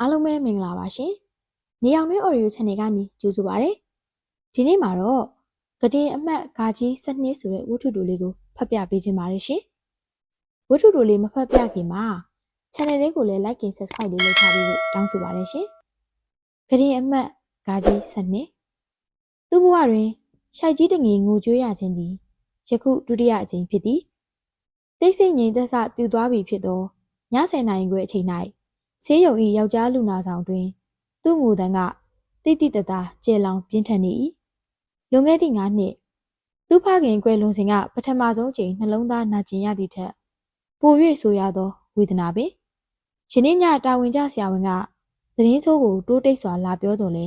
အားလုံးပဲမင်္ဂလာပါရှင်။နေအောင်နှွေး audio channel ကနေကြိုဆိုပါရစေ။ဒီနေ့မှာတော့ကတင်အမှတ်ဂါကြီးစနစ်ဆိုတဲ့ဝတ္ထုတိုလေးကိုဖတ်ပြပေးခြင်းပါတယ်ရှင်။ဝတ္ထုတိုလေးမဖတ်ပြခင်မှာ channel လေးကိုလည်း like and subscribe လေးလုပ်ထားပြီးလို့တောင်းဆိုပါတယ်ရှင်။ကတင်အမှတ်ဂါကြီးစနစ်သူ့ဘဝတွင်ရှိုက်ကြီးတငယ်ငိုကြွေးရခြင်းသည်ယခုဒုတိယအကြိမ်ဖြစ်သည်။တိတ်ဆိတ်ငြိမ်သက်စပြူသွားပြီဖြစ်သောည10:00နာရီခွဲအချိန်၌ ဆေးရုံ၏ယောက်ျားလူနာဆောင်တွင် သူ့ငိုတန်းကတိတိတသားကျဲလောင်ပြင်းထန်နေ၏လွန်ခဲ့သည့်၅နှစ်သူ့ဖခင်ကွယ်လွန်စဉ်ကပထမဆုံးချိန်နှလုံးသားနာကျင်ရသည့်ထက်ပို၍ဆိုရသောဝေဒနာပင်ယနေ့ညတာဝန်ကျဆရာဝန်ကသတင်းဆိုးကိုတိုးတိတ်စွာလာပြောတော်လဲ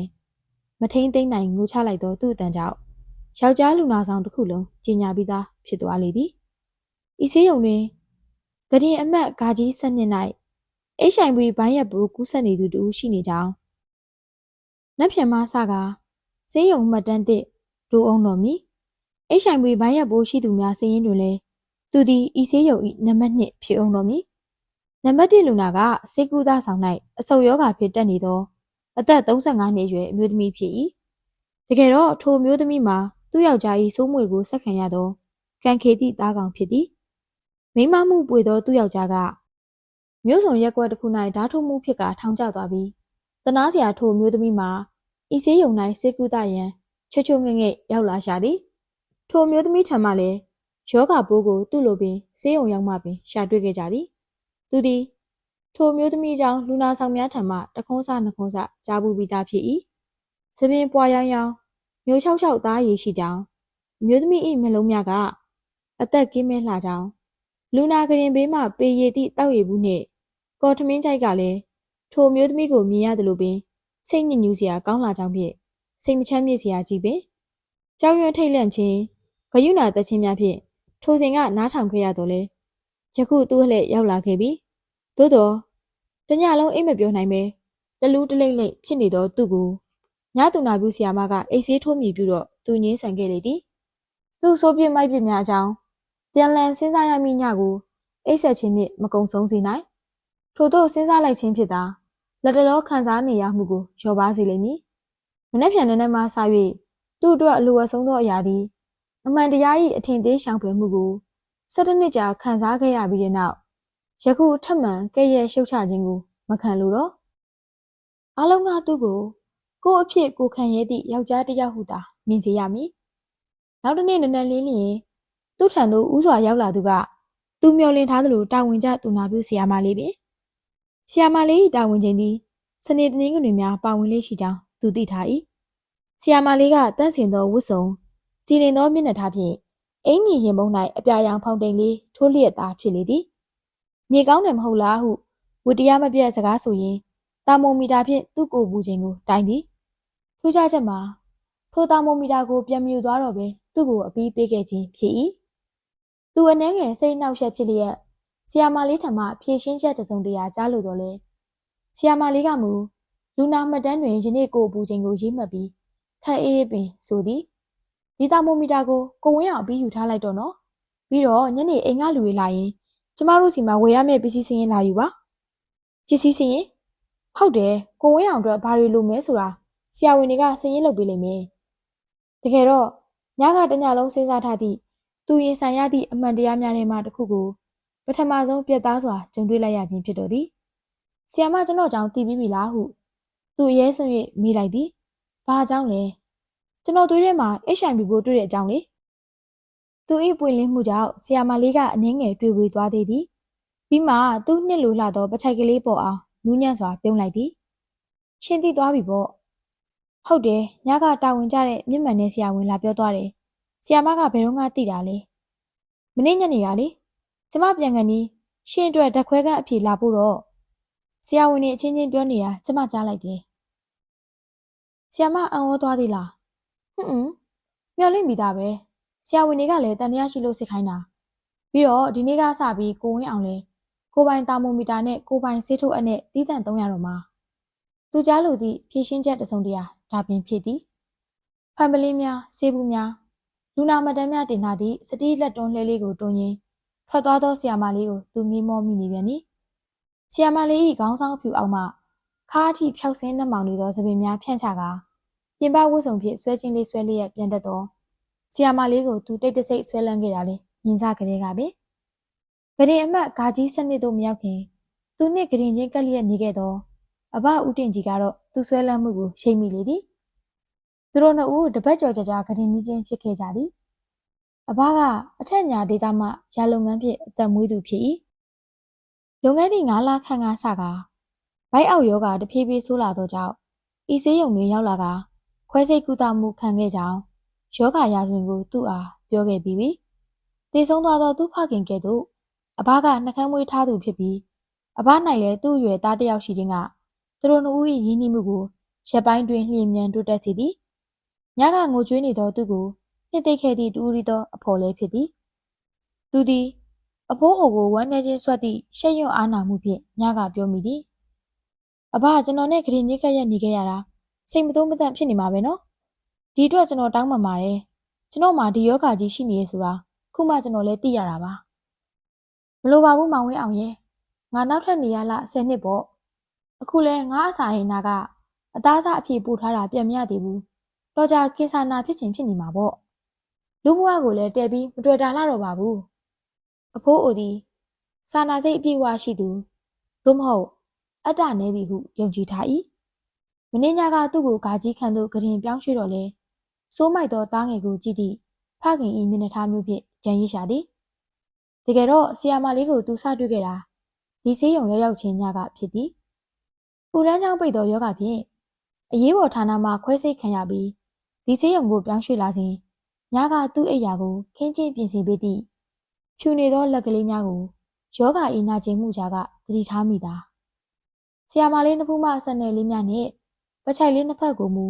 မထိန်သိမ့်နိုင်ငိုချလိုက်သောသူ့အတန်ကြောင့်ယောက်ျားလူနာဆောင်တစ်ခုလုံးကြီးညာပြီးသားဖြစ်သွားလေသည်ဤဆေးရုံတွင်ဂရင်အမတ်ဂါကြီးစနစ်၌ HIV ဘိုင်းရက်ဘိုးကူးစက်နေသူတူရှိနေကြောင်းလက်ဖြံမဆကဆေးရုံမှတ်တမ်းသစ်ဒိုးအောင်တော်မီ HIV ဘိုင်းရက်ဘိုးရှိသူများစည်ရင်းတွင်လည်းသူသည်ဤဆေးရုံ၏နံပါတ်1ဖြစ်အောင်တော်မီနံပါတ်1လူနာကစေကူသားဆောင်၌အဆုတ်ယောဂါဖြစ်တက်နေသောအသက်35နှစ်အရွယ်အမျိုးသမီးဖြစ်၏တကယ်တော့ထိုအမျိုးသမီးမှာသူ့ယောက်ျား၏စိုးမွေကိုဆက်ခံရသောကံခေတိသားကောင်ဖြစ်သည်မိမမှုပွေသောသူ့ယောက်ျားက မြို့စုံရက်ကွက်တစ်ခု၌ဓာတ်ထုတ်မှုဖြစ်ကထောင်ကျသွားပြီးတနာစရာထိုမျိုးသမီးမှာဤဆေးရုံ၌စေကူတရန်ချွတ်ချွတ်ငဲ့ငဲ့ရောက်လာရှာသည်ထိုမျိုးသမီးထံမှလည်းယောဂပိုးကိုသူ့လိုပင်ဆေးရုံရောက်မှပင်ရှာတွေ့ခဲ့ကြသည်သူသည်ထိုမျိုးသမီးကြောင့်လူနာဆောင်များထံမှတခွန်းစနှခွန်းစကြားပူပြီးသားဖြစ်၏သပင်ပွားရောင်ရောင်မျိုးချောက်ချောက်သားရည်ရှိကြောင်းမျိုးသမီး၏မျက်လုံးများကအသက်ကင်းမဲလှကြောင်း လူနာကရင်ဘေးမှပေရည်သည့်တောက်ရည်ဘူးနှင့် ကော်ထမင်းကြိုက်ကလည်းထိုမျိုးသမီးကိုမြင်ရတယ်လို့ပင်စိတ်ညစ်ညူးစရာကောင်းလာကြောင်းဖြင့်စိတ်မချမ်းမြေ့စရာကြီးပင်ကြောက်ရွံ့ထိတ်လန့်ခြင်းဂယုဏသက်ခြင်းများဖြင့်ထိုစဉ်ကနားထောင်ခဲ့ရတော့လေယခုသူ့လှည့်ရောက်လာခဲ့ပြီသို့တော့တညလုံးအိမ်မပြောနိုင်ပဲတလူးတလိမ့်လိမ့်ဖြစ်နေသောသူ့ကိုညတူနာပြူဆီယာမကအိတ်ဆေးထိုးမြည်ပြီးတော့သူငင်းဆန်ခဲ့လေသည်သူ့ဆိုးပြစ်မိုက်ပြစ်များအကြောင်း ပြန်လည်စဉ်းစားရမည့်ညကိုအိတ်ဆက်ခြင်းဖြင့်မကုံဆုံးစေနိုင်ထို့သောစဉ်းစားလိုက်ခြင်းဖြစ်သာလက်တလောခံစားနေရမှုကိုလျော်ပါစေလိမ့်မည်မနှက်ဖြန်နဲ့မှစ၍သူ့အတွက်အလိုအဆုံးသောအရာသည်အမှန်တရား၏အထင်သေးရှောင်ဖွယ်မှုကို၁၇နှစ်ကြာခံစားခဲ့ရပြီးတဲ့နောက်ယခုထပ်မံကဲ့ရဲ့ရှုတ်ချခြင်းကိုမခံလိုတော့အလုံးကသူ့ကိုကို့အဖြစ်ကိုခံရသည့်ယောက်ျားတစ်ယောက်ဟုသာမြင်စေရမည်နောက်တစ်နေ့နနက်လင်းလျင် သူ့ထံသို့ဥစွာရောက်လာသူကသူမျောလင့်ထားသလိုတာဝန်ကျသူနာပြုဆရာမလေးပင်ဆရာမလေး၏တာဝန်ချိန်သည်စနေတနင်္ဂနွေများပါဝင်လေးရှိကြောင်းသူသိထား၏ဆရာမလေးကတန့်စင်သောဝတ်စုံကြည်လင်သောမျက်နှာထားဖြင့်အင်ကြီးရင်ပုံ၌အပြာရောင်ဖောင်တိန်လေးထိုးလျက်သားဖြစ်လေသည်ညီကောင်းတယ်မဟုတ်လားဟုဝတ္တရားမပြတ်စကားဆိုရင်တာမိုမီတာဖြင့်သူ့ကိုယ်ပူခြင်းကိုတိုင်းသည်ထူးခြားချက်မှာထိုတာမိုမီတာကိုပြန်မြူသွားတော့ပဲသူ့ကိုအပီးပေးခဲ့ခြင်းဖြစ်၏ သူအနှဲငယ်စိတ်နှောက်ယှက်ဖြစ်လျက်ဆီယာမာလေးထံမှဖြည့်ရှင်းချက်တစုံတရာကြားလို့တော့လေဆီယာမာလေးကမူလူနာမှတ်တမ်းတွင်ယနေ့ကိုပူချိန်ကိုရေးမှတ်ပြီးခက်အေးပင်ဆိုသည်ဒီတာမိုမီတာကိုကိုဝင်းအောင်ပြီးယူထားလိုက်တော့နော်ပြီးတော့ညနေအိမ်ကလူတွေလာရင်ကျမတို့စီမှာဝယ်ရမယ့်ပစ္စည်းစင်းရင်လာယူပါပစ္စည်းစင်းရင်ဟုတ်တယ်ကိုဝင်းအောင်အတွက်ဘာတွေလိုမဲဆိုတာဆရာဝန်တွေကစင်းရင်လုပ်ပေးလိမ့်မယ်တကယ်တော့ညကတညလုံးစဉ်းစားထားသည့် သူရင်ဆိုင်ရသည့်အမှန်တရားများထဲမှတစ်ခုကိုပထမဆုံးပြတ်သားစွာကြုံတွေ့လိုက်ရခြင်းဖြစ်တော်သည်။ဆီယမကျွန်တော်ကြောင့်တည်ပြီးပြီလားဟုသူအရေးဆုံး၍မိလိုက်သည်။ဘာကြောင့်လဲ။ကျွန်တော်သွေးထဲမှာ HIV ပိုးတွေ့တဲ့အကြောင်းလေ။သူ၏ပွင့်လင်းမှုကြောင့်ဆီယမလေးကအနှင်းငယ်တွေ့ဝေသွားသေးသည်။ပြီးမှသူ့နှစ်လိုလှသောပချိုက်ကလေးပေါ်အောင်နူးညံ့စွာပြုံးလိုက်သည်။ရှင်းသိသွားပြီပေါ့။ဟုတ်တယ်ညကတာဝန်ကျတဲ့မြင့်မှန်တဲ့ဆရာဝန်လာပြောသွားတယ်။ ဆီယမကဘယ်တော့မှသိတာလဲ။မနေ့ညနေကလေကျမပြန်ကန်ဒီရှင်းအတွက်ဓာတ်ခွဲခန်းအဖြေလာဖို့တော့ဆရာဝန်နေအချင်းချင်းပြောနေတာကျမကြားလိုက်တယ်။ဆရာမအံ့ဩသွားသေးလား။ဟွန်းဟွန်းမျော်လင့်မိတာပဲ။ဆရာဝန်တွေကလည်းတန်တရားရှိလို့စစ်ခိုင်းတာ။ပြီးတော့ဒီနေ့ကစပြီးကိုဝင်းအောင်လဲကိုပိုင်တာမိုမီတာနဲ့ကိုပိုင်ဆေးထုတ်အပ်နဲ့တီးတန့်300တော့မှာ။သူကြားလို့သည့်ဖြည့်ရှင်းချက်တစုံတရာဒါပင်ဖြစ်သည်။ဖန်ပလင်းများဆေးဘူးများ လူနာမတန်းများတင်ထားသည့်စတိလက်တွန်းလှဲလေးကိုတွန်းရင်းထွက်သွားသောဆီယာမလေးကိုသူငေးမောမိနေပြန်သည်ဆီယာမလေး၏ခေါင်းဆောင်ဖြူအောက်မှခါအထိဖြောက်ဆင်းနှမောင်နေသောသပင်များဖြန့်ချကာပြင်ပဝတ်စုံဖြင့်ဆွဲချင်းလေးဆွဲလျက်ပြန်တက်သောဆီယာမလေးကိုသူတိတ်တဆိတ်ဆွဲလန်းခဲ့တာလေမြင်စားကလေးကပင်ဂရင်အမတ်ဂါကြီးစနစ်တို့မရောက်ခင်သူနှင့်ဂရင်ချင်းကက်လျက်နေခဲ့သောအဘဦးတင်ကြီးကတော့သူဆွဲလန်းမှုကိုရှိမိလေသည် သူတို့နှစ်ဦးတပတ်ကျော်ကြာကြာဂရင်ကြီးချင်းဖြစ်ခဲ့ကြသည်အဘကအထက်ညာဒေတာမှရာလုပ်ငန်းဖြင့်အသက်မွေးသူဖြစ်၏လုပ်ငန်းဒီ9လခန့်ကစကားဘိုက်အောက်ယောဂတဖြည်းဖြည်းဆိုးလာသောကြောင့်ဤဆေးရုံတွင်ရောက်လာကခွဲစိတ်ကုသမှုခံခဲ့ကြောင်းယောဂရာဇဝင်ကိုသူ့အားပြောခဲ့ပြီးပြီ။တည်ဆုံးသွားသောသူ့ဖခင်ကဲ့သို့အဘကနှကမ်းမွေးထားသူဖြစ်ပြီးအဘ၌လည်းသူ့အရွယ်သားတစ်ယောက်ရှိခြင်းကသူတို့နှစ်ဦး၏ရင်းနှီးမှုကိုရက်ပိုင်းတွင်လျင်မြန်တိုးတက်စေသည်။ ညကငိုကြွေးနေသောသူကိုနှစ်သိမ့်ခဲ့သည့်တူရီသောအဖော်လည်းဖြစ်သည်။သူသည်အဖိုးအိုကိုဝမ်းနေခြင်းဆွတ်သည့်ရှက်ရွံ့အားနာမှုဖြင့်ညကပြောမိသည်။အဘကျွန်တော်နဲ့ခရီးညစ်ခက်ရက်နေခဲ့ရတာစိတ်မသုံးမသန့်ဖြစ်နေမှာပဲနော်။ဒီအတွက်ကျွန်တော်တောင်းပန်ပါတယ်။ကျွန်တော်မှဒီယောဂကြီးရှိနေရဆိုတာခုမှကျွန်တော်လည်းသိရတာပါ။မလိုပါဘူးမောင်ဝင်းအောင်ရဲ့။ငါနောက်ထပ်နေရလား10နှစ်ပေါ့။အခုလဲငါအစာရင်နာကအသားစားအဖြစ်ပို့ထားတာပြန်မရသေးဘူး။ တော့ကြကင်ဆာနာဖြစ်ခြင်းဖြစ်နေမှာပေါ့။လူဘဝကိုလည်းတဲပြီးမတွေ့တာလာတော့ပါဘူး။အဖိုးအိုသည်စာနာစိတ်အပြည့်အဝရှိသူသို့မဟုတ်အတ္တနည်းသည်ဟုယုံကြည်ထား၏မင်းညကသူ့ကိုဂါကြီးခံသို့ဂရင်ပြောင်းရွှေ့တော့လေစိုးမိုက်သောတားငယ်ကိုကြည့်သည့်ဖခင်၏မျက်နှာထားမျိုးဖြင့်ကြံရည်ရှာသည်တကယ်တော့ဆီယာမလေးကိုသူစတွေ့ခဲ့တာဒီဆေးရုံရောက်ရောက်ချင်းညကဖြစ်သည်ပူလန်းချောင်းပိတ်သောယောဂဖြင့်အရေးပေါ်ဌာနမှခွဲစိတ်ခံရပြီး ဒီဆေးရုံကိုပြောင်းရွှေ့လာစဉ်ညကသူ့အိယာကိုခင်းချင်းပြင်ဆင်ပေးသည့်ဖြူနေသောလက်ကလေးများကိုယောဂအီနာကျင်မှုကြားကသတိထားမိတာဆီယာမလေးနှစ်ဖူးမှဆက်နယ်လေးများနှင့်ပချိုက်လေးနှစ်ဖက်ကိုမူ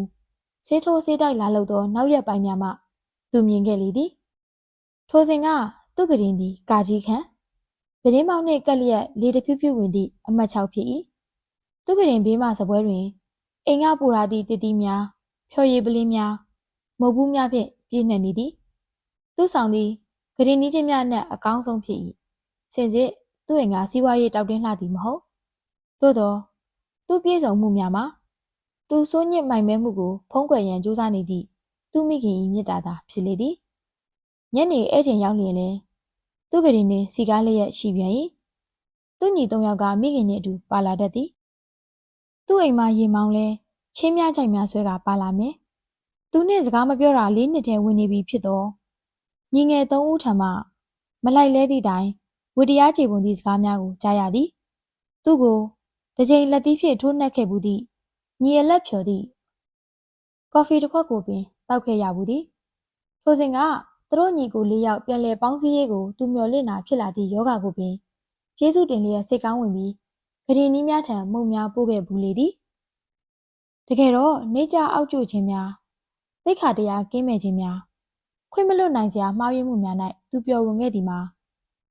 ဆေးထိုးဆေးတိုက်လာလို့သောနောက်ရက်ပိုင်းများမှသူမြင်ခဲ့လေသည်ထိုစဉ်ကသူ့ကရင်သည်ကာကြီးခန့်ပဒင်းမောင်နှင့်ကက်လျက်လေတဖြူးဖြူးဝင်သည့်အမတ်၆ဖြစ်၏သူ့ကရင်ဘေးမှစပွဲတွင်အိမ်ကပူရာသည့်တည်တည်များဖြော်ရည်ပလင်းများ မုတ်ဘူးများဖြင့်ပြည့်နှက်နေသည်သူ့ဆောင်သည်ကရင်နီးချင်းများနှင့်အကောင်းဆုံးဖြစ်၏စင်စစ်သူ့အိမ်ကစီးပွားရေးတောက်တင်းလှသည်မဟုတ်သို့သောသူ့ပြေဆုံးမှုများမှာသူစိုးညစ်မိုင်မဲမှုကိုဖုံးကွယ်ရန်ကြိုးစားနေသည့်သူမိခင်၏မြစ်တာသာဖြစ်လေသည်ညနေအဲ့ချိန်ရောက်လျင်လဲသူကလေးနှင့်စီကားလေးရဲ့ရှိပြန်၏သူညီသုံးယောက်ကမိခင်နှင့်အတူပါလာတတ်သည်သူ့အိမ်မှာရေမောင်းလဲချင်းများကြိုက်များဆွဲကပါလာမယ် သူနှင့်စကားမပြောတာလေးနှစ်တည်းဝင်နေပြီဖြစ်တော့ညီငယ်သုံးဦးထံမှမလိုက်လဲသည့်တိုင်ဝေတရားခြေပုံသည့်စကားများကိုကြားရသည် သူ့ကိုတစ်ချိန်လက်သီးဖြင့်ထိုးနှက်ခဲ့ဘူးသည့်ညီအလက်ဖြော်သည့်ကော်ဖီတစ်ခွက်ကိုပင်တောက်ခဲ့ရဘူးသည်ထိုစဉ်ကသူတို့ညီကိုလေးယောက်ပြန်လဲပေါင်းစည်းရေးကိုသူမျှော်လင့်တာဖြစ်လာသည့်ယောဂကိုပင်ကျေးဇူးတင်လျက်စိတ်ကောင်းဝင်ပြီးဂရီနီးများထံမုံများပို့ခဲ့ဘူးလေသည်တကယ်တော့နေကြအောက်ကျခြင်းများ သိခါတရားကင်းမဲ့ခြင်းများခွင့်မလွတ်နိုင်စရာမှားယွင်းမှုများ၌သူပျော်ဝင်ခဲ့သည်မှာ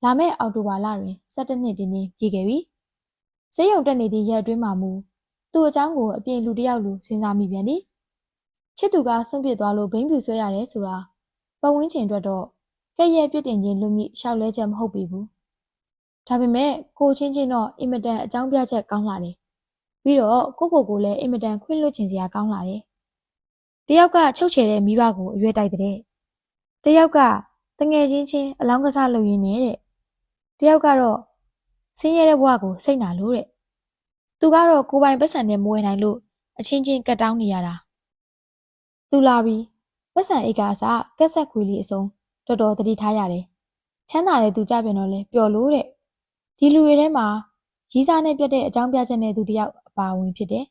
လာမယ့်အောက်တိုဘာလတွင်17နှစ်တင်းတင်းပြည့်ခဲ့ပြီ။ဈေးရုံတက်နေသည့်ရက်အတွင်းမှာမူသူ့အကြောင်းကိုအပြင်လူတစ်ယောက်လိုစဉ်းစားမိပြန်သည်။ချစ်သူကဆွန့်ပစ်သွားလို့ဘိန်းပြူဆွဲရတယ်ဆိုတာပတ်ဝန်းကျင်အတွက်တော့ကဲ့ရဲ့ပြစ်တင်ခြင်းလူမြင့်ရှောက်လဲချက်မဟုတ်ပေဘူး။ဒါပေမဲ့ကိုချင်းချင်းတော့အင်မတန်အကြောင်းပြချက်ကောင်းလာတယ်။ပြီးတော့ကိုကိုကိုလည်းအင်မတန်ခွင့်လွှတ်ခြင်းစရာကောင်းလာတယ်။ တယောက်ကချုပ်ချယ်တဲ့မိဘကိုအရွယ်တိုက်တဲ့။တယောက်ကတငယ်ချင်းချင်းအလောင်းကစားလုပ်ရင်းနဲ့တဲ့တယောက်ကတော့ဆင်းရဲတဲ့ဘဝကိုစိတ်နာလို့တဲ့သူကတော့ကိုပိုင်ပတ်စံနဲ့မဝယ်နိုင်လို့အချင်းချင်းကတ်တောင်းနေရတာသူလာပြီးပတ်စံအိတ်ကအစားကက်ဆက်ခွေလေးအစုံတော်တော်သတိထားရတယ်ချမ်းသာတဲ့သူကြပြန်တော့လဲပျော်လို့တဲ့ဒီလူတွေထဲမှာရီးစားနဲ့ပြတ်တဲ့အကြောင်းပြချက်နဲ့သူတယောက်အပါဝင်ဖြစ်တယ်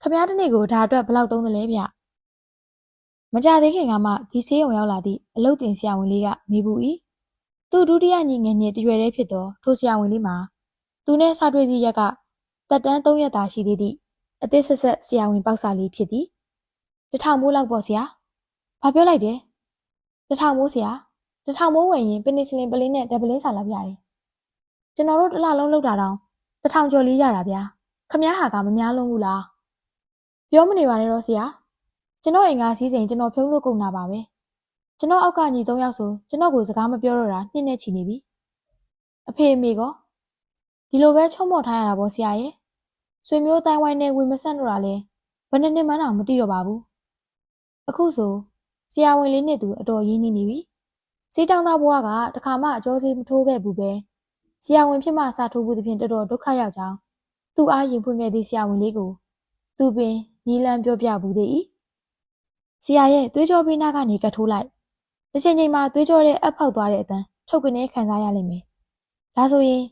ခမားတနေ့ကိုဒါအတွက်ဘယ်လောက်သုံးသလဲဗျ မကြသေးခင်ကမှဒီဆေးရုံရောက်လာသည့်အလုတ်တင်ဆရာဝန်လေးကမေးဘူး၏သူဒုတိယညီငယ်နှင့်တရွယ်တည်းဖြစ်သောထိုဆရာဝန်လေးမှာသူနှင့်စတွေ့သည့်ရက်ကတက်တန်း၃ရက်သာရှိသေးသည့်အသေးဆက်ဆက်ဆရာဝန်ပေါက်စာလေးဖြစ်သည်တထောင်မိုးလောက်ပေါ့ဆရာဘာပြောလိုက်တယ်တထောင်မိုးဆရာတထောင်မိုးဝင်ရင်ပနီဆလင်ပလင်းနဲ့ဒဗလင်းစာလာပြရတယ်ကျွန်တော်တို့တစ်လလုံးလောက်တာတောင်တထောင်ကျော်လေးရတာဗျာခမည်းဟာကမများလုံးဘူးလားပြောမနေပါနဲ့တော့ဆရာ ကျွန်တော်အိမ်ကစီးစိမ်ကျွန်တော်ဖြုံးလို့ကုန်တာပါပဲကျွန်တော်အောက်ကညီ၃ယောက်ဆိုကျွန်တော်ကိုစကားမပြောတော့တာနှစ်နဲ့ချီနေပြီအဖေအမေကောဒီလိုပဲချုံမော့ထားရတာပေါ့ဆရာရဲ့ဆွေမျိုးတိုင်းဝိုင်းနဲ့ဝင်မဆက်တော့တာလဲဘယ်နှစ်နှစ်မှန်းတော့မသိတော့ပါဘူးအခုဆိုဆရာဝန်လေးနဲ့သူအတော်ရင်းနှီးနေပြီစေးကြောင်သားဘွားကတခါမှအကျော်စီမထိုးခဲ့ဘူးပဲဆရာဝန်ဖြစ်မှစာထိုးဘူးသဖြင့်တော်တော်ဒုက္ခရောက်ကြောင်းသူ့အားရင်ဖွင့်ခဲ့သည့်ဆရာဝန်လေးကိုသူပင်နီလန်းပြောပြဘူးသေး၏ ဆရာရဲ့သွေးကြောပေးနာကနေကတ်ထိုးလိုက်တစ်ချိန်ချိန်မှာသွေးကြောတဲ့အပ်ဖောက်သွားတဲ့အတန်းထုတ်ကနေခံစားရလိမ့်မယ်ဒါဆိုရင်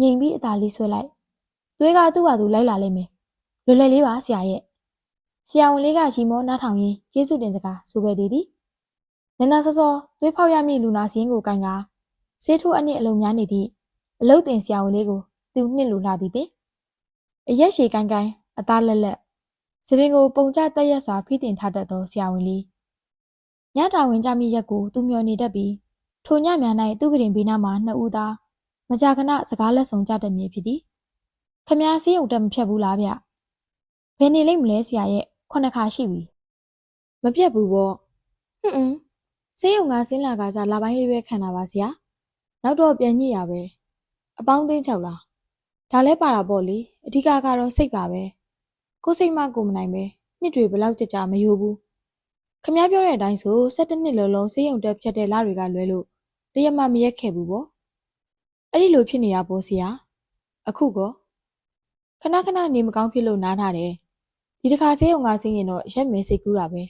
ငြိမ်ပြီးအသာလေးဆွဲလိုက်သွေးကသူ့ဟာသူလိုက်လာလိမ့်မယ်။လွယ်လွယ်လေးပါဆရာရဲ့။ဆရာဝန်လေးကရီမောနားထောင်ရင်းကျေးဇူးတင်စကားဆိုခဲ့သေးသည်။နန္ဒစောစောသွေးဖောက်ရမည့်လူနာစင်းကိုကန်ကဆေးထိုးအနည်းအလုံးများနေသည့်အလုတ်တင်ဆရာဝန်လေးကိုသူနှစ်လိုလာသည်ပင်။အရက်ရှည်ကန်ကန်အသားလက်လက် စပင်ကိုပုံကျတက်ရက်စွာဖိတင်ထားတတ်သောဆရာဝန်လေး။ညတာဝင်ကြမိရက်ကိုသူမျောနေတတ်ပြီးထိုညများ၌သူ့ကရင်ဘေးနားမှာနှစ်ဦးသားမကြာခဏစကားလက်ဆောင်ကြတတ်မည်ဖြစ်သည်။ခမားဆေးရုံတက်မဖြတ်ဘူးလားဗျဘယ်နေလိမ့်မလဲဆရာရဲ့ခုနှစ်ခါရှိပြီမပြတ်ဘူးပေါ့ဟွန်းဟွန်းဆေးရုံကဆင်းလာကစားလာပိုင်းလေးပဲခံတာပါဆရာနောက်တော့ပြန်ညိရပဲအပေါင်းသိန်းချောက်လားဒါလဲပါတာပေါ့လေအဓိကကတော့စိတ်ပါပဲ ကိုယ်စိတ်မှကိုယ်မနိုင်ပဲနှစ်တွေဘယ်လောက်ကြကြမယိုးဘူးခမားပြောတဲ့အတိုင်းဆို17နှစ်လုံးလုံးဆေးရုံတက်ဖြတ်တဲ့လတွေကလွဲလို့တရက်မှမရက်ခဲ့ဘူးပေါ့အဲ့ဒီလိုဖြစ်နေရပေါ့ဆရာအခုကောခဏခဏနေမကောင်းဖြစ်လို့နားထားတယ်ဒီတစ်ခါဆေးရုံကဆင်းရင်တော့ရက်မဲစိတ်ကူးတာပဲ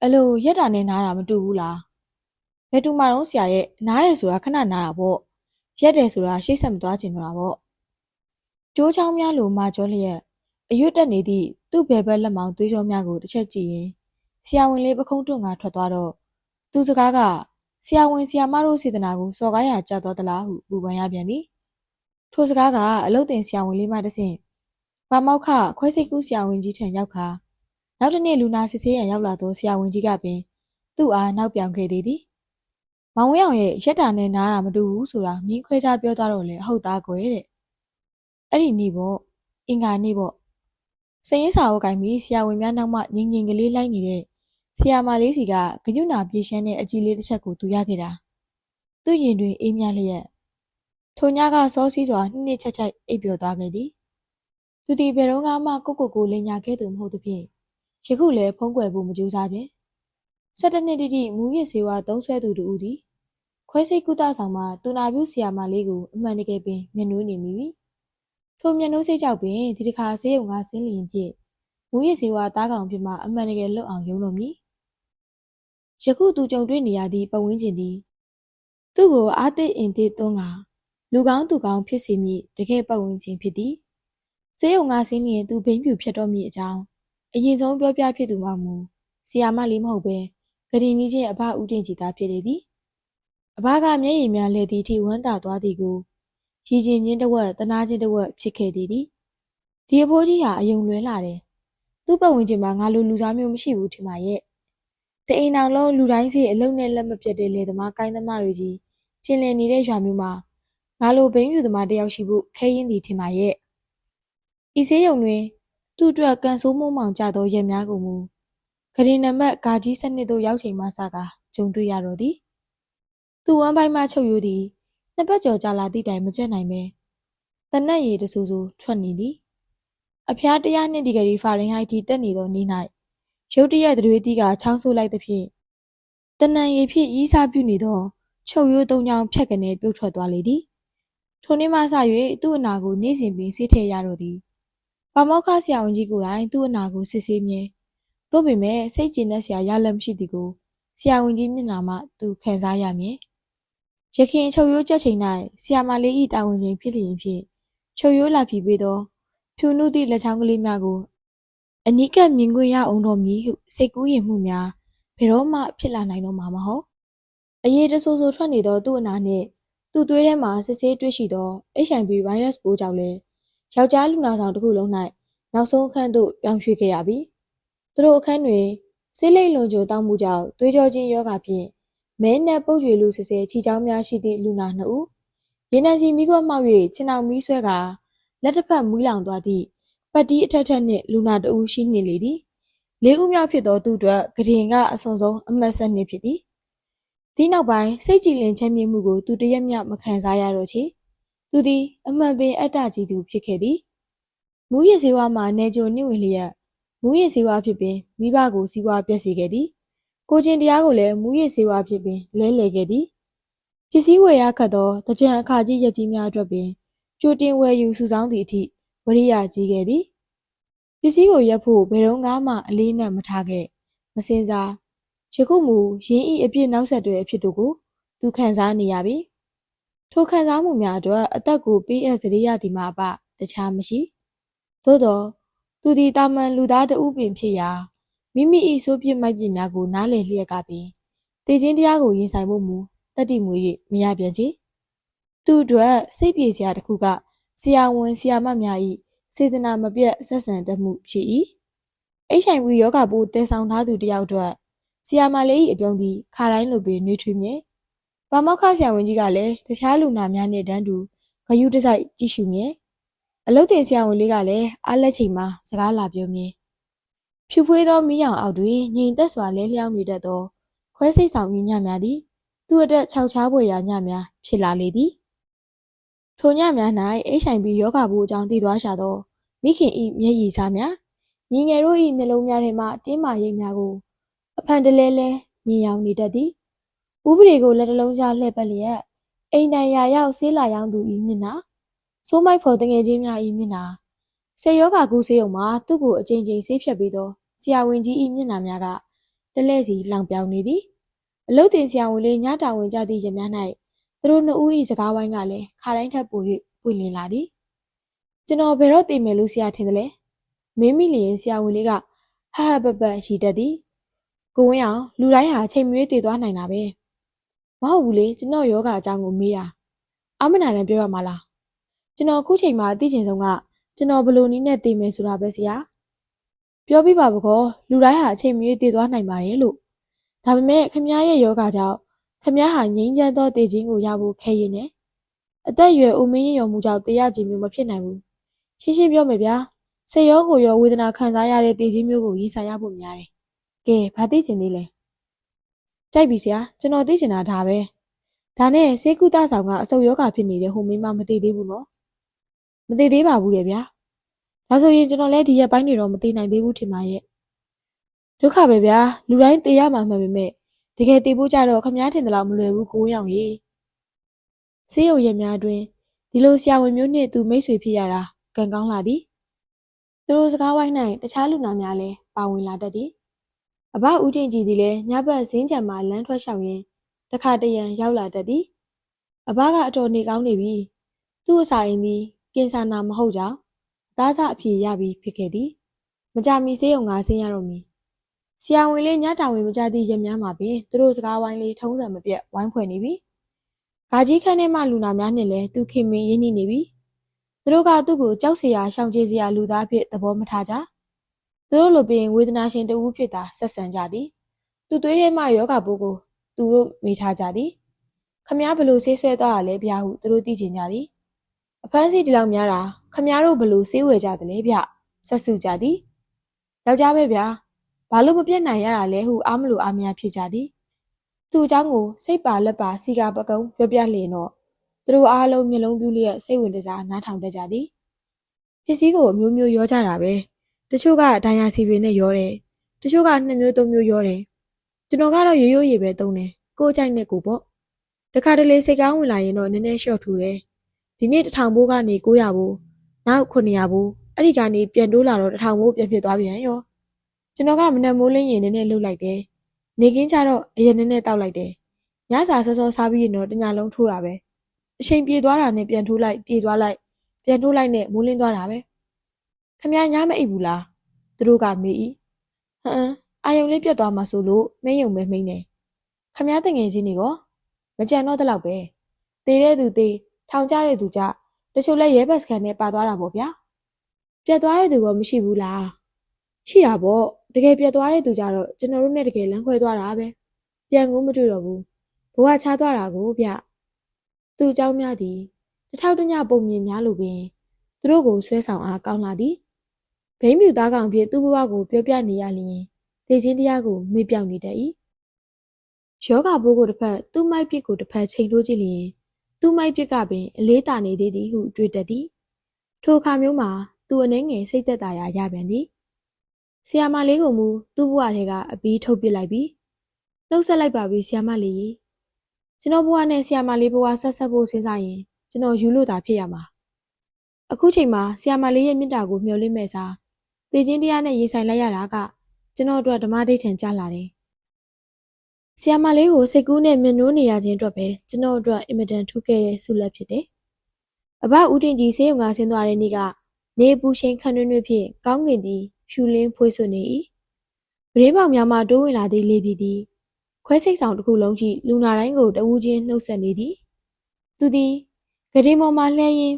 အဲ့လိုရက်တာနဲ့နားတာမတူဘူးလားဘယ်တူမှတော့ဆရာရဲ့နားတယ်ဆိုတာခဏနားတာပေါ့ရက်တယ်ဆိုတာရှေ့ဆက်မသွားချင်တော့တာပေါ့ကျိုးချောင်းများလိုမာကျောလျက် အရွတ်တက်နေသည့်သူ့ဘယ်ဘက်လက်မောင်းသွေးကြောများကိုတစ်ချက်ကြည့်ရင်ဆရာဝန်လေးပခုံးတွန့်ကထွက်သွားတော့သူစကားကဆရာဝန်ဆရာမတို့စေတနာကိုစော်ကားရကြသွားသလားဟုပူပန်ရပြန်သည်ထိုစကားကအလုတ်တင်ဆရာဝန်လေးမှတဆင့်ဗမောက်ခခွဲစိတ်ကူးဆရာဝန်ကြီးထံရောက်ခါနောက်တစ်နေ့လူနာစစ်ဆေးရန်ရောက်လာသောဆရာဝန်ကြီးကပင်သူ့အားနောက်ပြောင်ခဲ့သေးသည်။မောင်ဝင်းအောင်ရဲ့ရက်တာနဲ့နားတာမတူဘူးဆိုတာမင်းခွဲခြားပြောသွားတော့လေအဟုတ်သားကွယ်တဲ့။အဲ့ဒီနေ့ပေါ့အင်္ဂါနေ့ပေါ့ စရင်စာအုပ်ကင်ပြီးဆရာဝန်များနောက်မှငင်ငင်ကလေးလိုက်နေတဲ့ဆရာမလေးစီကဂညုနာပြေရှမ်းတဲ့အကြည့်လေးတစ်ချက်ကိုသူရခဲ့တာ။သူ့ရင်တွင်အေးမြလျက်ထိုညကစောစီးစွာနှိမ့်နှိမ့်ချက်ချက်အိပ်ပျော်သွားခဲ့သည်။သူဒီဘယ်တော့မှကိုကိုကိုလိန်ညာခဲ့သူမဟုတ်သဖြင့်ယခုလည်းဖုံးကွယ်ဖို့မကြိုးစားခြင်း။၁၇နှစ်တိတိမူရစ်စေဝါသုံးဆွဲသူတူဦးသည်ခွဲစိတ်ကုသဆောင်မှတူနာပြုဆရာမလေးကိုအမှန်တကယ်ပင်မျက်နှိုးနေမိပြီ။ ထိုမျက်နှိုးစိတ်ကြောက်ပင်ဒီတစ်ခါဆေးရုံကဆင်းလျင်ပြည့်မူရစ်စေဝါတားကောင်ဖြစ်မှအမှန်တကယ်လွတ်အောင်ယုံလို့မည်။ယခုသူကြုံတွေ့နေရသည့်ပတ်ဝန်းကျင်သည်သူ့ကိုအားသိအင်သိသွန်းကလူကောင်းသူကောင်းဖြစ်စေမည့်တကယ်ပတ်ဝန်းကျင်ဖြစ်သည်စေယုံငါစင်းလျင်သူဘိမ့်ပြူဖြတ်တော့မည့်အကြောင်းအရင်ဆုံးပြောပြဖြစ်သူမှမူဆီယာမလေးမဟုတ်ပဲဂရီနီးချင်းအဘဦးတင်ကြည်သားဖြစ်နေသည်အဘကမျက်ရည်များလဲသည့်အထိဝမ်းသာသွားသည်ကို ရည်ကျင်ချင်းတဝက်တနာချင်းတဝက်ဖြစ်ခဲ့သည်သည်ဒီအဖိုးကြီးဟာအယုံလွဲလာတယ်သူ့ပတ်ဝန်းကျင်မှာငါလိုလူသားမျိုးမရှိဘူးထင်ပါရဲ့တအိမ်အောင်လုံးလူတိုင်းစီအလုံးနဲ့လက်မပြတ်တဲ့လေသမားကိုင်းသမားတွေကြီးချင်းလည်နေတဲ့ရွာမျိုးမှာငါလိုဘိန်းပြူသမားတယောက်ရှိဖို့ခဲရင်သည်ထင်ပါရဲ့ဤဆေးရုံတွင် သူ့အတွက်ကန်ဆိုးမုံမောင်ကြသောရက်များကိုမူဂရီနံပါတ်ဂါကြီးစနစ်သို့ရောက်ချိန်မှစကားဂျုံတွေ့ရတော့သည်သူ့ဝမ်းပိုင်းမှချုပ်ရိုးသည် နှစ်ပတ်ကျော်ကြာလာသည့်တိုင်မကျက်နိုင်ပဲတနက်ရည်တဆူဆူထွက်နေသည်အဖျားတရားနှင့်ဒီဂရီဖာရင်ဟိုက်ထိတက်နေသောနေ့၌ရုတ်တရက်တွေးတီးကချောင်းဆိုးလိုက်သဖြင့်တနန်ရည်ဖြစ်ရီးစားပြုနေသောချုပ်ရိုးသုံးချောင်းဖြတ်ကနေပြုတ်ထွက်သွားလေသည်ထိုနေ့မှစ၍သူ့အနာကိုနေ့စဉ်ပင်ဆေးထည့်ရတော့သည်။ပါမောက္ခဆရာဝန်ကြီးကိုယ်တိုင်သူ့အနာကိုစစ်ဆေးမြဲ။သို့ပေမဲ့စိတ်ကျဉ်တဲ့ဆရာရလက်မရှိသည်ကိုဆရာဝန်ကြီးမျက်နှာမှသူခံစားရမည်။ ရခင်ချုပ်ရိုးချက်ချိန်၌ဆရာမလေး၏တာဝန်ချိန်ဖြစ်လျင်ဖြင့်ချုပ်ရိုးလာပြီးပေးသော ဖြူနုသည့်လက်ချောင်းကလေးများကိုအနီးကပ်မြင်ခွင့်ရအောင်တော်မူဟုစိတ်ကူးရင်မှုများဘယ်တော့မှဖြစ်လာနိုင်တော့မှာမဟုတ်။အရေးတဆိုးဆိုးထွက်နေသောသူ့အနာနှင့်သူ့သွေးထဲမှာစစ်ဆေးတွေ့ရှိသော HIV ဗိုင်းရပ်စ်ပိုးကြောင့်လည်းယောက်ျားလူနာဆောင်တစ်ခုလုံး၌နောက်ဆုံးအခန်းသို့ပြောင်းရွှေ့ခဲ့ရပြီ။သူတို့အခန်းတွင်ဆေးလိပ်လွန်ကြိုတောက်မှုကြောင့်သွေးကြောချင်းယောဂါဖြင့် မဲနဲ့ပုတ်ကြွေလူစစ်ဆေးချီချောင်းများရှိသည့်လူနာနှစ်ဦးရေနံစီမိခွက်မှောက်၍ခြေနှောက်မီးဆွဲကလက်တစ်ဖက်မူးလောင်သွားသည့်ပတ်တီးအထက်ထက်နှင့်လူနာတဦးရှိနေလေသည်။လေးဦးမြောက်ဖြစ်သောသူအတွက်ဂရင်ကအဆုံဆုံးအမတ်ဆက်နှစ်ဖြစ်သည်။ဒီနောက်ပိုင်းစိတ်ကြည်လင်ချမ်းမြေ့မှုကိုသူတရက်မျှမခံစားရတော့ချေသူသည်အမှန်ပင်အတ္တကြီးသူဖြစ်ခဲ့သည်မူးယစ်ဆေးဝါးမှနေကြုံနှိမ့်ဝင်လျက်မူးယစ်ဆေးဝါးဖြစ်ပင်မိဘကိုစီးပွားပြက်စီခဲ့သည် ကိုချင်းတရားကိုလည်းမူးယစ်ဆေးဝါးဖြစ်ပင်လဲလှယ်ခဲ့သည်ပစ္စည်းဝယ်ရခတ်သောတကြံအခါကြီးရက်ကြီးများအတွက်ပင်ကြိုတင်ဝယ်ယူစုဆောင်းသည့်အထိဝရိယကြီးခဲ့သည်ပစ္စည်းကိုရက်ဖို့ဘယ်တော့မှအလေးနက်မထားခဲ့မစင်စားယခုမူရင်းဤအပြစ်နောက်ဆက်တွဲအဖြစ်တို့ကိုသူခံစားနေရပြီထိုခံစားမှုများအတွက်အသက်ကိုပေးအပ်စရိယသည်မှာအပတခြားမရှိသို့တော့သူသည်တာမန်လူသားတဦးပင်ဖြစ်ရာ မိမိ၏ဆိုးပြစ်မိုက်ပြစ်များကိုနားလည်လျက်ကပင်တည်ခြင်းတရားကိုရင်ဆိုင်မှုမူတတိမူ၍မရပြန်ချေသူအတွက်စိတ်ပြေစရာတစ်ခုကဆရာဝန်ဆရာမများ၏စေတနာမပြတ်ဆက်ဆံတတ်မှုဖြစ်၏အိတ်ဆိုင်ဝီယောဂပိုးတည်ဆောင်ထားသူတယောက်အတွက်ဆီယာမာလေး၏အပြုံးသည်ခါတိုင်းလိုပင်နှွေးထွေးမြဲ။ဗမောက်ခဆရာဝန်ကြီးကလည်းတခြားလူနာများနဲ့တန်းတူဂယုတစိုက်ကြည့်ရှုမြဲ။အလုတ်တင်ဆရာဝန်လေးကလည်းအားလက်ချိန်မှာစကားလာပြောမြဲ။ ဖြူဖွေးသောမီးရောင်အောက်တွင်ငြိမ်သက်စွာလဲလျောင်းနေတတ်သောခွဲစိတ်ဆောင်ကြီးညများသည်သူ့အတွက်ခြောက်ခြားပွေရာညများဖြစ်လာလေသည်။ထိုညများ၌ HIV ယောဂဘူးအကြောင်းသိသွားရှာသောမိခင်၏မျက်ရည်စားများညီငယ်တို့၏မျက်လုံးများထဲမှတင်းမာရိပ်များကိုအဖန်တလဲလဲမြင်ရောင်နေတတ်သည်ဥပဒေကိုလက်တလုံးကြားလှည့်ပတ်လျက်အိမ်တိုင်ရာရောက်ဆေးလာရောက်သူဤမျက်နှာစိုးမိုက်ဖော်တငယ်ချင်းများဤမျက်နှာဆေယောဂကူဆေးရုံမှာသူ့ကိုအကြိမ်ကြိမ်ဆေးဖြတ်ပြီးသော ဆရာဝန်ကြီးဤမျက်နှာများကတလဲစီလောင်ပြောင်နေသည်အလုတ်တင်ဆရာဝန်လေးညတာဝန်ကြသည့်ရများ၌သူတို့နှစ်ဦး၏စကားဝိုင်းကလည်းခါတိုင်းထက်ပို၍ပွင့်လင်းလာသည်ကျွန်တော်ဘယ်တော့တည်မယ်လို့ဆရာထင်တယ်လဲမင်းမိလျင်ဆရာဝန်လေးကဟဟပပရှိတတ်သည်ကိုဝင်းအောင်လူတိုင်းဟာချိန်မွေးတည်သွားနိုင်တာပဲမဟုတ်ဘူးလေကျွန်တော်ယောဂအကြောင်းကိုမေးတာအမနာတန်ပြောရမှာလားကျွန်တော်ခုချိန်မှာသိချင်ဆုံးကကျွန်တော်ဘယ်လိုနည်းနဲ့တည်မယ်ဆိုတာပဲဆရာ ပြောပြပါဘကောလူတိုင်းဟာအချိန်မွေးတည်သွားနိုင်ပါတယ်လို့ဒါပေမဲ့ခမရဲ့ယောဂကြောင့်ခမဟာငြိမ်းချမ်းသောတည်ခြင်းကိုရဖို့ခဲရင်နဲ့အသက်အရွယ်အိုမင်းရင်ရုံမှုကြောင့်တရားခြင်းမျိုးမဖြစ်နိုင်ဘူးရှင်းရှင်းပြောမယ်ဗျာဆေရောကိုရောဝေဒနာခံစားရတဲ့တည်ခြင်းမျိုးကိုရင်ဆိုင်ရဖို့များတယ်ကဲဘာသိချင်သေးလဲကြိုက်ပြီဆရာကျွန်တော်သိချင်တာဒါပဲဒါနဲ့ဆေးကုသဆောင်ကအဆုတ်ယောဂဖြစ်နေတဲ့ဟိုမင်းမမသိသေးဘူးနော်မသိသေးပါဘူးလေဗျာ ဒါဆိုရင်ကျွန်တော်လည်းဒီရက်ပိုင်းနေတော့မသိနိုင်သေးဘူးထင်ပါရဲ့ဒုက္ခပဲဗျာလူတိုင်းသိရမှာမှန်ပေမဲ့တကယ်သိဖို့ကြတော့ခမားထင်တယ်လို့မလွယ်ဘူးကိုရောင်ကြီးဆေးရုံရက်များအတွင်းဒီလိုဆရာဝန်မျိုးနဲ့သူမိတ်ဆွေဖြစ်ရတာကံကောင်းလာသည်သူတို့စကားဝိုင်း၌တခြားလူနာများလည်းပါဝင်လာတတ်သည်အဘဦးတင်ကြည်သည်လည်းညဘက်ဇင်းကြံမှလမ်းထွက်လျှောက်ရင်းတခါတရံရောက်လာတတ်သည်အဘကအတော်နေကောင်းနေပြီသူ့အစာအိမ်သည်ကင်ဆာနာမဟုတ်ကြောင်း အသားစားအဖြေရပြီးဖြစ်ခဲ့သည်မကြမီဆေးရုံကဆင်းရတော့မည်ဆရာဝန်လေးညတာဝန်မကြသည့်ရက်များမှာပင်သူတို့စကားဝိုင်းလေးထုံးစံမပြတ်ဝိုင်းဖွဲ့နေပြီဂါကြီးခန်းထဲမှလူနာများနှင့်လည်းသူခင်မင်းရင်းနှီးနေပြီသူတို့ကသူ့ကိုကြောက်စရာရှောင်ကျေးစရာလူသားဖြစ်သဘောမထားကြသူတို့လိုပင်ဝေဒနာရှင်တဦးဖြစ်တာဆက်ဆံကြသည်သူသွေးထဲမှယောဂပိုးကိုသူတို့မေးထားကြသည်ခမားဘလို့ဆေးဆွဲသွားရလဲဗျာဟုသူတို့သိချင်ကြသည်အဖမ်းစီဒီလောက်များတာ ခမားတို့ဘလို့ဆေးဝယ်ကြတယ်လဲဗျဆက်စုကြသည်ယောက်ျားပဲဗျာဘာလို့မပြတ်နိုင်ရတာလဲဟုအားမလို့အားမရဖြစ်ကြသည်သူ့အကြောင်းကိုစိတ်ပါလက်ပါစီကာပကုံးပြောပြလျင်တော့သူတို့အားလုံးမျက်လုံးပြူးလျက်စိတ်ဝင်တစားနားထောင်တတ်ကြသည်ပစ္စည်းကိုအမျိုးမျိုးရောကြတာပဲတချို့ကဒိုင်ယာစီဗီနဲ့ရောတယ်တချို့ကနှစ်မျိုးသုံးမျိုးရောတယ်ကျွန်တော်ကတော့ရိုးရိုးရေပဲသုံးတယ်ကိုယ်ကြိုက်နဲ့ကိုပေါ့တခါတလေစိတ်ကောင်းဝင်လာရင်တော့နည်းနည်းရှော့ထူတယ်ဒီနေ့တစ်ထောင်ဘိုးကနေ900ဘိုး နောက်900ဘိုးအဲ့ဒီကနေပြန်တိုးလာတော့တစ်ထောင်ဘိုးပြန်ဖြစ်သွားပြန်ရောကျွန်တော်ကမနက်မိုးလင်းရင်နည်းနည်းလှုပ်လိုက်တယ်နေကင်းကြတော့အရင်နည်းနည်းတောက်လိုက်တယ်ညစာစောစောစားပြီးရင်တော့တညလုံးထိုးတာပဲအချိန်ပြေသွားတာနဲ့ပြန်ထိုးလိုက်ပြေသွားလိုက်ပြန်ထိုးလိုက်နဲ့မိုးလင်းသွားတာပဲခမညားမအိပ်ဘူးလားသူတို့ကမေး၏ဟမ်အာယုံလေးပြတ်သွားမှဆိုလို့မင်းယုံပဲမိန်နေခမတငယ်ချင်းတွေကမကြံတော့တလောက်ပဲသေတဲ့သူသေထောင်ကြတဲ့သူကြ တချို့လဲရဲဘတ်စကန်နဲ့ပါသွားတာပေါ့ဗျာပြတ်သွားတဲ့သူကမရှိဘူးလားရှိတာပေါ့တကယ်ပြတ်သွားတဲ့သူကြတော့ကျွန်တော်တို့နဲ့တကယ်လမ်းခွဲသွားတာပဲပြန်ကူးမတွေ့တော့ဘူးဘဝချသွားတာကိုဗျသူ့เจ้าများသည်တထောက်တညပုံမြင်များလိုပင်သူတို့ကိုဆွဲဆောင်အားကောင်းလာသည်ဘိန်းမြူသားကောင်ဖြစ်သူ့ဘဝကိုပြောပြနေရလျင်သေခြင်းတရားကိုမေ့ပြောင်နေတတ်၏ယောဂဘိုးကိုတစ်ဖက်သူ့မိုက်ပစ်ကိုတစ်ဖက်ချိန်ထိုးကြည့်လျင် သူ့မိုက်ပစ်ကပင်အလေးတာနေသေးသည်ဟုတွေးတတ်သည်ထိုအခါမျိုးမှာသူသူ့အနေငယ်စိတ်သက်သာရာရပြန်သည်။ဆီယာမလေးကိုမူသူ့ဘဝထဲကအပီးထုတ်ပစ်လိုက်ပြီးနှုတ်ဆက်လိုက်ပါပြီဆီယာမလေးကြီး။ကျွန်တော်ဘဝနဲ့ဆီယာမလေးဘဝဆက်ဆက်ဖို့စဉ်းစားရင်ကျွန်တော်ယူလို့သာဖြစ်ရမှာ။အခုချိန်မှာဆီယာမလေးရဲ့မြတ်တာကိုမျှော်လင့်မဲ့စားတည်ခြင်းတရားနဲ့ရေးဆိုင်လိုက်ရတာကကျွန်တော်အတွက်ဓမ္မဒိဋ္ဌံကြလာတယ်။ ဆီယာမလေးကိုစိတ်ကူးနဲ့မျက်နှိုးနေရခြင်းအတွက်ပဲကျွန်တော်အတွက်အင်မတန်ထူးခဲ့တဲ့ဆုလက်ဖြစ်တယ်။အဘဦးတင်ကြီးဆေးရုံကဆင်းသွားတဲ့နေ့ကနေပူရှင်ခန့်တွင်းတွင်ဖြင့်ကောင်းကင်သည်ဖြူလင်းဖွေးဆွနေ၏ပရင်းပေါင်များမှတိုးဝင်လာသည့်လေပြည်သည်ခွဲစိတ်ဆောင်တစ်ခုလုံးရှိလူနာတိုင်းကိုတဝူးချင်းနှုတ်ဆက်နေသည်သူသည်ဂရေမော်မှလှဲရင်း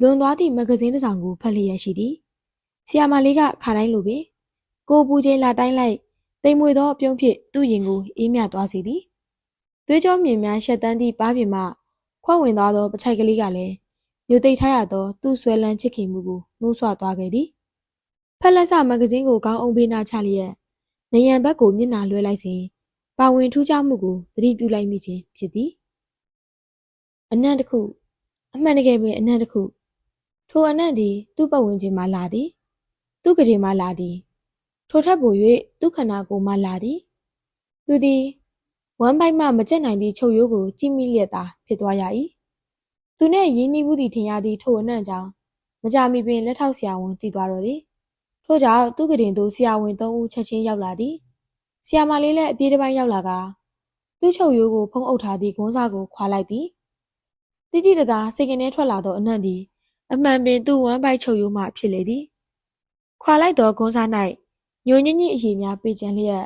လွန်သွားသည့်မဂဇင်းတစ်စောင်ကိုဖတ်လျက်ရှိသည်ဆီယာမလေးကခါတိုင်းလိုပင်ကိုပူချင်းလာတိုင်းလိုက် တိမ်မွေသောအပြုံးဖြင့်သူ့ရင်ကိုအေးမြသွားစေသည်သွေးကြောမြင်များရှက်တန်းသည့်ပါးပြင်မှခွက်ဝင်သွားသောပချိုက်ကလေးကလည်းမြို့သိပ်ထားရသောသူ့ဆွဲလန်းချစ်ခင်မှုကိုနှိုးဆွသွားခဲ့သည်ဖက်လက်ဆမဂဇင်းကိုကောင်းအောင်ပေးနာချလျက်နေရန်ဘက်ကိုမျက်နှာလွှဲလိုက်စဉ်ပါဝင်ထူးခြားမှုကိုသတိပြုလိုက်မိခြင်းဖြစ်သည်အနံ့တစ်ခုအမှန်တကယ်ပင်အနံ့တစ်ခုထိုအနံ့သည်သူ့ပတ်ဝန်းကျင်မှလာသည် သူ့ကလေးမှလာသည် ထိုထက်ပို၍သူ့ခန္ဓာကိုယ်မှလာသည်သူသည်ဝမ်းပိုက်မှမကျက်နိုင်သည့်ချုပ်ရိုးကိုကြည့်မိလျက်သာဖြစ်သွားရ၏သူနှင့်ရင်းနှီးမှုသည်ထင်ရသည့်ထိုအနှံ့ကြောင့်မကြမီပင်လက်ထောက်ဆရာဝန်တည်သွားတော့သည်ထို့ကြောင့်သူကတင်သူဆရာဝန်သုံးဦးချက်ချင်းရောက်လာသည်ဆရာမလေးလည်းအပြေးတစ်ပိုင်းရောက်လာကသူ့ချုပ်ရိုးကိုဖုံးအုပ်ထားသည့်ဂွန်းစားကိုခွာလိုက်သည်တိတိတသားစိတ်ကနေထွက်လာသောအနှံ့သည်အမှန်ပင်သူ့ဝမ်းပိုက်ချုပ်ရိုးမှဖြစ်လေသည်ခွာလိုက်သောဂွန်းစား၌ ညိုညစ်ညစ်အည်များပေကျန်လျက်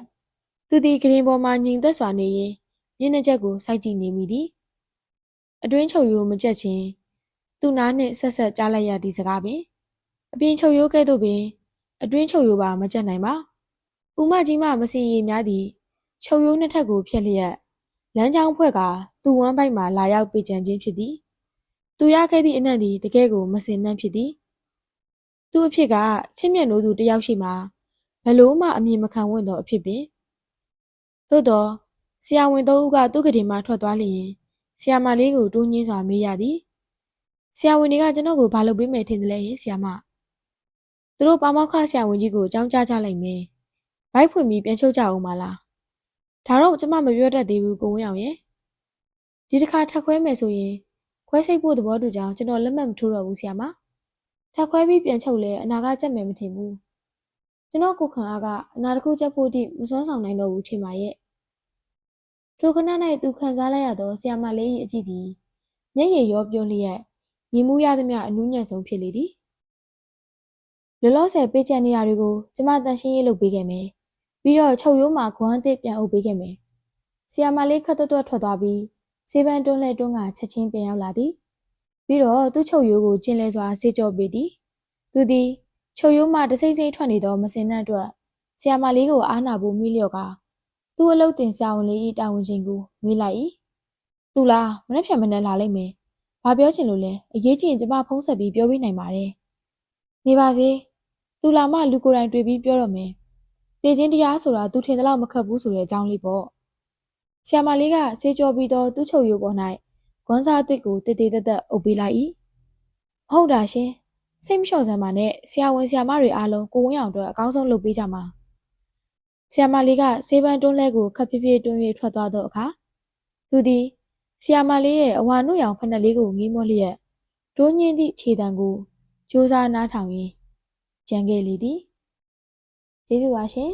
သူသည်ကရင်ပေါ်မှငြိမ်သက်စွာနေရင်မျက်နှာချက်ကိုစိုက်ကြည့်နေမိသည်အတွင်းချုပ်ရိုးမကြက်ချင်းသူ့နားနှင့်ဆက်ဆက်ကြားလိုက်ရသည့်စကားပင်အပြင်ချုပ်ရိုးကဲ့သို့ပင် အတွင်းချုပ်ရိုးပါမကြက်နိုင်ပါ။ဦးမကြီးမမစင်ရည်များသည်ချုပ်ရိုးနှစ်ထပ်ကိုဖြတ်လျက်လမ်းကြောင်းဖွဲ့ကသူ့ဝမ်းပိုက်မှလာရောက်ပေကြံခြင်းဖြစ်သည်။သူရခဲ့သည့်အနံ့သည်တကယ်ကိုမစင်နှံ့ဖြစ်သည်။သူ့အဖြစ်ကချစ်မြတ်နိုးသူတယောက်ရှိမှ ဘလို့မှအမြင်မခံဝင့်သောအဖြစ်ပင်သို့တော့ဆရာဝန်သုံးဦးကသူ့ကတိမှထွက်သွားလျင်ဆရာမလေးကိုတိုးညင်းစွာမေးရသည်ဆရာဝန်တွေကကျွန်တော်ကိုဘာလုပ်ပေးမယ်ထင်တယ်လဲဟင်ဆရာမသူတို့ပါမောက္ခဆရာဝန်ကြီးကိုအကြောင်းကြားကြလိုက်မယ်ဘိုက်ဖွင့်ပြီးပြန်ချုပ်ကြအောင်ပါလားဒါတော့ကျမမပြောတတ်သေးဘူးကိုဝင်းအောင်ရဲ့ဒီတစ်ခါထက်ခွဲမယ်ဆိုရင်ခွဲစိတ်ဖို့သဘောတူကြောင်းကျွန်တော်လက်မှတ်မထိုးတော့ဘူးဆရာမထက်ခွဲပြီးပြန်ချုပ်လဲအနာကကြက်မယ်မထင်ဘူး ကျွန်တော်ကိုခံအားကအနာတစ်ခုချက်ဖို့တိမစွမ်းဆောင်နိုင်တော့ဘူးထင်ပါရဲ့ထိုခဏ၌သူခံစားလိုက်ရသောဆီယာမလေး၏အကြည့်သည်မျက်ရည်ရောပြုံးလျက်မြင်မှုရသမျှအနူးညံ့ဆုံးဖြစ်လေသည်လောလောဆယ်ပေးချက်နေရတွေကိုကျမတန်ရှင်းရေးလုပ်ပေးခဲ့မယ်ပြီးတော့ချုပ်ရိုးမှာခွန်းအသစ်ပြန်အုပ်ပေးခဲ့မယ်ဆီယာမလေးခတ်တွတ်ထွက်သွားပြီးဆေးပန်းတွန်းလှဲတွန်းကချက်ချင်းပြန်ရောက်လာသည်ပြီးတော့သူ့ချုပ်ရိုးကိုကျင်လဲစွာဆေးကြောပေးသည်သူသည် ချုပ်ရိုးမှတစိမ့်စိမ့်ထွက်နေသောမစင်နှံ့အတွက်ဆီယာမလေးကိုအားနာဖို့မိလျော့ကသူ့အလုတ်တင်ဆရာဝန်လေး၏တာဝန်ချင်းကိုမေးလိုက်၏သူလားမနှက်ဖြန်မနှက်လာလိမ့်မယ်ဘာပြောချင်လို့လဲအရေးကြီးရင်ကျမဖုံးဆက်ပြီးပြောပြနိုင်ပါတယ်နေပါစေသူလာမှလူကိုယ်တိုင်တွေ့ပြီးပြောတော့မယ်တည်ခြင်းတရားဆိုတာသူထင်တဲ့လောက်မခတ်ဘူးဆိုတဲ့အကြောင်းလေးပေါ့ဆရာမလေးကဆေးကြောပြီးတော့သူ့ချုပ်ရိုးပေါ်၌ဂွန်းစားအစ်ကိုတည်တည်တက်တက်အုပ်ပေးလိုက်၏ဟုတ်တာရှင် စိတ်မလျှော့စမ်းပါနဲ့ဆရာဝန်ဆရာမတွေအားလုံးကိုဝင်းအောင်အတွက်အကောင်းဆုံးလုပ်ပေးကြမှာဆရာမလေးကဆေးပန်းတွန်းလဲကိုခပ်ဖြည်းဖြည်းတွန်း၍ထွက်သွားသောအခါသူသည်ဆရာမလေးရဲ့အဝါနုရောင်ဖက်နှက်လေးကိုငေးမောလျက်ဒိုးညင်းသည့်ခြေတံကိုကြိုးစားနားထောင်ရင်းကြံခဲ့လေသည်ကျေးဇူးပါရှင်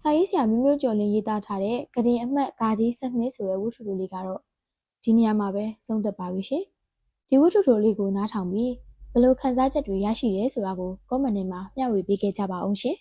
စာရေးဆရာမျိုးမျိုးကျော်လင်းရေးသားထားတဲ့ကရင်အမှတ်ဂါကြီးဆက်နှစ်ဆိုတဲ့ဝတ္ထုတိုလေးကတော့ဒီနေရာမှာပဲဆုံးသက်ပါပြီရှင်ဒီဝတ္ထုတိုလေးကိုနားထောင်ပြီး ဘယ်လိုခန်းစားချက်တွေရရှိရဲဆိုတာကို comment ထဲမှာမျှဝေပေးခဲ့ကြပါအောင်ရှင်